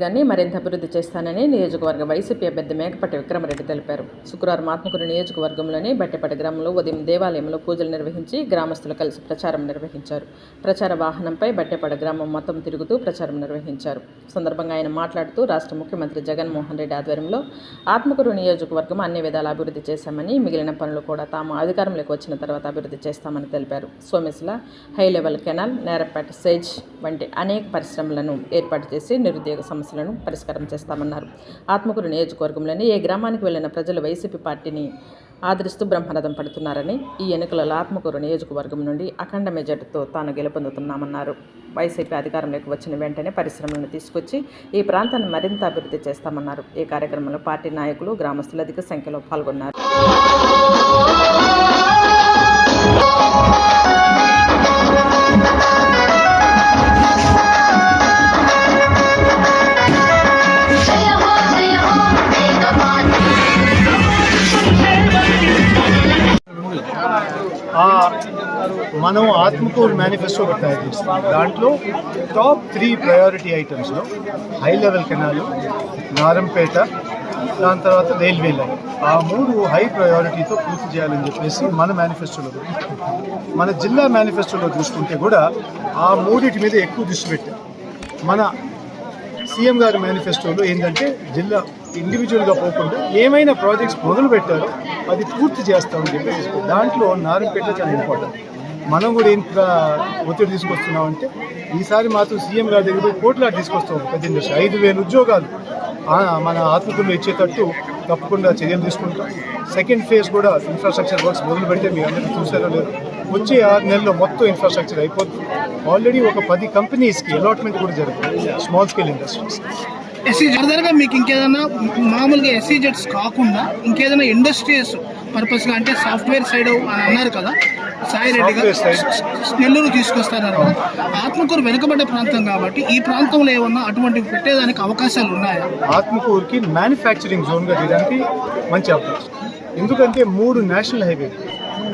నియోజకవర్గాన్ని మరింత అభివృద్ధి చేస్తానని నియోజకవర్గ వైసీపీ అభ్యర్థి మేకపట్టి విక్రమరెడ్డి తెలిపారు. శుక్రవారం ఆత్మకూరు నియోజకవర్గంలోని బట్టెపటి గ్రామంలో ఉదయం దేవాలయంలో పూజలు నిర్వహించి గ్రామస్తులు కలిసి ప్రచారం నిర్వహించారు. ప్రచార వాహనంపై బట్టెపడ గ్రామం మొత్తం తిరుగుతూ ప్రచారం నిర్వహించారు. సందర్భంగా ఆయన మాట్లాడుతూ రాష్ట్ర ముఖ్యమంత్రి జగన్మోహన్ రెడ్డి ఆధ్వర్యంలో ఆత్మకూరు నియోజకవర్గం అన్ని విధాల అభివృద్ధి చేశామని మిగిలిన పనులు కూడా తాము అధికారంలోకి వచ్చిన తర్వాత అభివృద్ధి చేస్తామని తెలిపారు. సోమేశ్ల హై లెవెల్ కెనాల్ నేరపేట సేజ్ వంటి అనేక పరిశ్రమలను ఏర్పాటు చేసి నిరుద్యోగ సమస్యలను పరిష్కారం చేస్తామన్నారు. ఆత్మకూరు నియోజకవర్గంలోని ఏ గ్రామానికి వెళ్ళిన ప్రజలు వైసీపీ పార్టీని ఆదరిస్తూ బ్రహ్మరథం పడుతున్నారని ఈ ఎన్నికలలో ఆత్మకూరు నియోజకవర్గం నుండి అఖండ మెజార్టీతో తాను గెలుపొందుతున్నామన్నారు. వైసీపీ అధికారంలోకి వచ్చిన వెంటనే పరిశ్రమలను తీసుకొచ్చి ఈ ప్రాంతాన్ని మరింత అభివృద్ధి చేస్తామన్నారు. ఈ కార్యక్రమంలో పార్టీ నాయకులు గ్రామస్తులు అధిక సంఖ్యలో పాల్గొన్నారు. మనం ఆత్మకూరు మేనిఫెస్టో తయారు చేస్తాం దాంట్లో టాప్ త్రీ ప్రయారిటీ ఐటమ్స్లో హై లెవెల్ కెనాలు నారంపేట దాని తర్వాత రైల్వే లైన్. ఆ మూడు హై ప్రయారిటీతో పూర్తి చేయాలని చెప్పేసి మన మేనిఫెస్టోలో మన జిల్లా మేనిఫెస్టోలో చూసుకుంటే కూడా ఆ మూడిటి మీద ఎక్కువ దృష్టి పెట్టాం మన సీఎం గారి మేనిఫెస్టోలో ఏంటంటే జిల్లా ఇండివిజువల్గా పోకుండా ఏమైనా ప్రాజెక్ట్స్ మొదలు పెట్టారో అది పూర్తి చేస్తామని చెప్పేసి దాంట్లో నారంపేట చాలా ఇంపార్టెంట్ మనం కూడా ఎంత ఒత్తిడి తీసుకొస్తున్నామంటే ఈసారి మాత్రం సీఎం గారి దగ్గర పోయి కోట్లాడు తీసుకొస్తాం ఒక పెద్ద ఇండస్ట్రీ. ఐదు వేల ఉద్యోగాలు మన ఆత్మకుల్లో ఇచ్చేటట్టు తప్పకుండా చర్యలు తీసుకుంటాం. సెకండ్ ఫేజ్ కూడా ఇన్ఫ్రాస్ట్రక్చర్ వర్క్స్ మొదలు పెడితే మీ అందరికీ చూసారో లేదు. వచ్చే ఆరు నెలల్లో మొత్తం ఇన్ఫ్రాస్ట్రక్చర్ అయిపోతుంది. ఆల్రెడీ ఒక పది కంపెనీస్కి అలాట్మెంట్ కూడా జరుగుతుంది. స్మాల్ స్కేల్ ఇండస్ట్రీస్ ఎస్సీ ఫర్దర్గా మీకు ఇంకేదైనా మామూలుగా ఎస్సీ జెట్స్ కాకుండా ఇంకేదైనా ఇండస్ట్రీస్ పర్పస్గా అంటే సాఫ్ట్వేర్ సైడ్ అని అన్నారు కదా సాయి రెడ్డి గారు. నెల్లూరు తీసుకొస్తున్నారు కదా. ఆత్మకూరు వెనుకబడ్డ ప్రాంతం కాబట్టి ఈ ప్రాంతంలో ఏమన్నా అటువంటివి పెట్టేదానికి అవకాశాలు ఉన్నాయా? ఆత్మకూరుకి మ్యానుఫ్యాక్చరింగ్ జోన్గా తీయడానికి మంచి అవకాశం. ఎందుకంటే మూడు నేషనల్ హైవే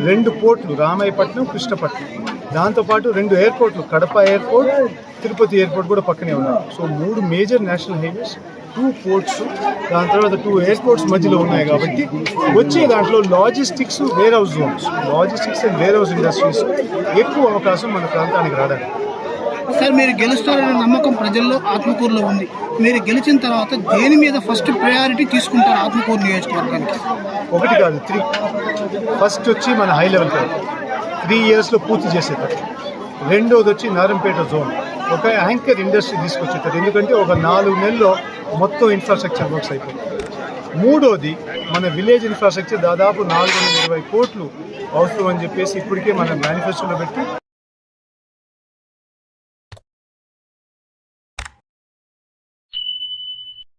రెండు పోర్ట్లు రామాయపట్నం కృష్ణపట్నం. దాంతోపాటు రెండు ఎయిర్పోర్ట్లు కడప ఎయిర్పోర్ట్ తిరుపతి ఎయిర్పోర్ట్ కూడా పక్కనే ఉన్నాయి. సో మూడు major national highways two ports దాని తర్వాత టూ ఎయిర్పోర్ట్స్ మధ్యలో ఉన్నాయి కాబట్టి వచ్చే దాంట్లో logistics warehouse zones logistics and warehouse industries ఎక్కువ అవకాశం మన ప్రాంతానికి రావడానికి. సార్ మీరు గెలుస్తారనే నమ్మకం ప్రజల్లో ఆత్మకూరులో ఉంది. మీరు గెలిచిన తర్వాత దేని మీద ఫస్ట్ ప్రయారిటీ తీసుకుంటారు ఆత్మకూరు నియోజకవర్గానికి? ఒకటి కాదు త్రీ ఫస్ట్ వచ్చి మన హై లెవెల్ త్రీ ఇయర్స్లో పూర్తి చేసేటట్టు. రెండోది వచ్చి నారంపేట జోన్. ఒక యాంకర్ ఇండస్ట్రీ తీసుకొచ్చేటట్టు. ఎందుకంటే ఒక నాలుగు నెలల్లో మొత్తం ఇన్ఫ్రాస్ట్రక్చర్ వర్క్స్ అయిపోయింది. మూడోది మన విలేజ్ ఇన్ఫ్రాస్ట్రక్చర్ దాదాపు నాలుగు వందల ఇరవై కోట్లు అవసరం అని చెప్పేసి ఇప్పటికే మన మేనిఫెస్టోలో పెట్టి